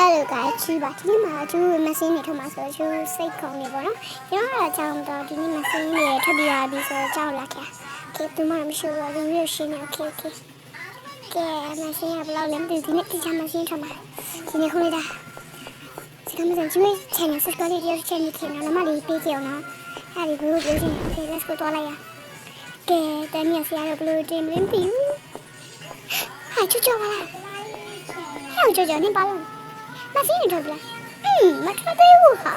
Hello guys ချီပါဒီနေ့မှာကျိုး message တွေထုတ်မှာဆိုတော့ကျိုးစိတ်ကုန်နေပေါ့နော်ကျွန်တော်အားကြောင့်တော့ဒီနေ့ message တွေထုတ်ပြရပြီဆိုတော့ကြောက်လာခဲ့ Okay ဒီမှာမရှိဘူးဒီလိုရှိနေ Okay Okay ကဲ message ကဘယ်လောက်လဲမသိဘူးဒီနေ့ဒီချာ message ထုတ်မှာဒီနေ့ခုလေးဒါစကမစံချီမ channel subscribe လုပ်ရတဲ့ channel ကိုနော်မလေးပေးကြအောင်နော်အဲ့ဒီ group ကိုကြည့် Okay let's go တော့လိုက်ရကဲတမ်းမြဆရာတို့ဘယ်လိုတင်မလဲမသိဘူးဟာချွတ်ချွတ်ပါလားဟဲ့ချွတ်ချွတ်နင်ပါလား မစင်းနေတော့လားอืมမထွက်သေးဘူးဟာ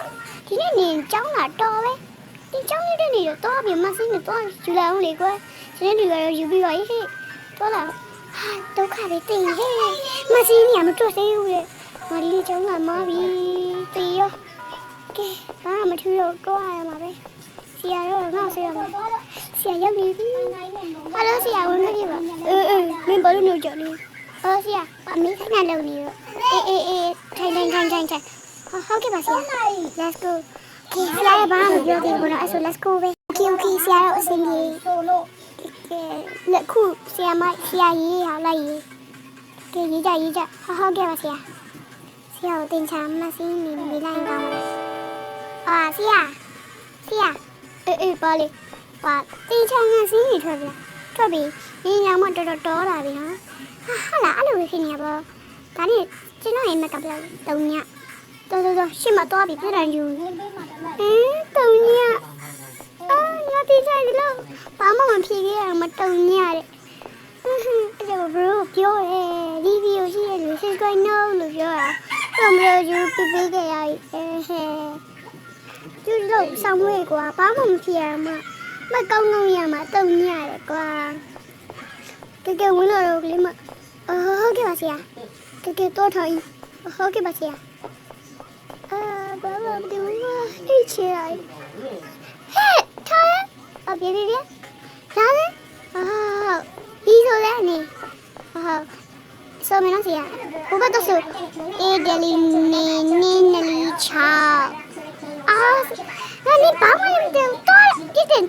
ဒီနေ့နေကြောင်းလာတော့ပဲဒီကြောင်းနေတဲ့နေတော့တော့ပြီမစင်းနေတော့ယူလာအောင်လေကွယ်ဒီနေ့ဒီကတော့ယူပြီးပါဟေ့တော့လာဟာဒုက္ခပဲတင်ဟဲ့မစင်းနေမထွက်သေးဘူးလေမဒီနေ့ကြောင်းလာမပြီတေးရောကဲဘာမှမထူတော့တော့ရမှာပဲဆရာရောငါဆရာမဆရာရောက်ပြီဟယ်လိုဆရာဝင်ပြီပါအေးအေးမင်းဘာလို့နေကြလဲအော်ဆရာအမေခဏလုံနေတော့ အေးအေးအေးထိုင်ထိုင်ထိုင်ထိုင်ထိုင်ဟုတ်ကဲ့ပါဆရာ let's go ကဲဆရာဘာမှမပြောသေးဘူးနော်အဲ့ဆို let's go ပဲ okay okay ဆရာတော့အဆင်ပြေကဲလက်ခုဆရာမဆရာရေးဟောလိုက်ရေးကဲရေးကြရေးကြဟုတ်ဟုတ်ကဲ့ပါဆရာဆရာကိုတင်ချာမစင်းနေနေလိုက်ကောင်းပါလားအာဆရာဆရာအေးအေးပါလေပါတင်ချာငါစင်းနေထွက်ပြီလားထွက်ပြီညညမတော်တော်တော်လာပြီနော်ဟာဟာလာအဲ့လိုပဲဖြစ်နေရပါ ဒါနဲ့ကျွန်တော်ရဲ့မကပ်လောက်တုံညတော်တော်တော်ရှင်းမတော့ပြီပြတယ်ယူဟင်းတုံညအာငါတိကျတယ်လို့ဘာမှမဖြစ်ခဲ့ရမတုံညတဲ့အဲ့ဒါဘရိုပြောရဲဒီဗီဒီယိုရှိရလို့ subscribe no လို့ပြောတာတော့မလို့ယူပြပေးခဲ့ရအဲဟဲကျူလို့ဆောင်းဝဲကွာဘာမှမဖြစ်ရမှာမကောင်းကောင်းရမှာတုံညတယ်ကွာကဲကဲဝင်လာတော့ကလေးမဟုတ်ကဲ့ပါဆရာ ကဲကဲတော့ထိုင်ဟုတ်ကဲ့ပါဆရာအာဘာမှမလုပ်ဘူးဟိချေလိုက်ဟဲ့ထားအပြေပြေပြေလာလေအာဒီဆိုလဲနေအာဆိုမနော်ဆရာဘဘတော့ဆိုအေဒလီနေနေနလီချာအာနာနေဘာမှမလုပ်တော့ဒီတင်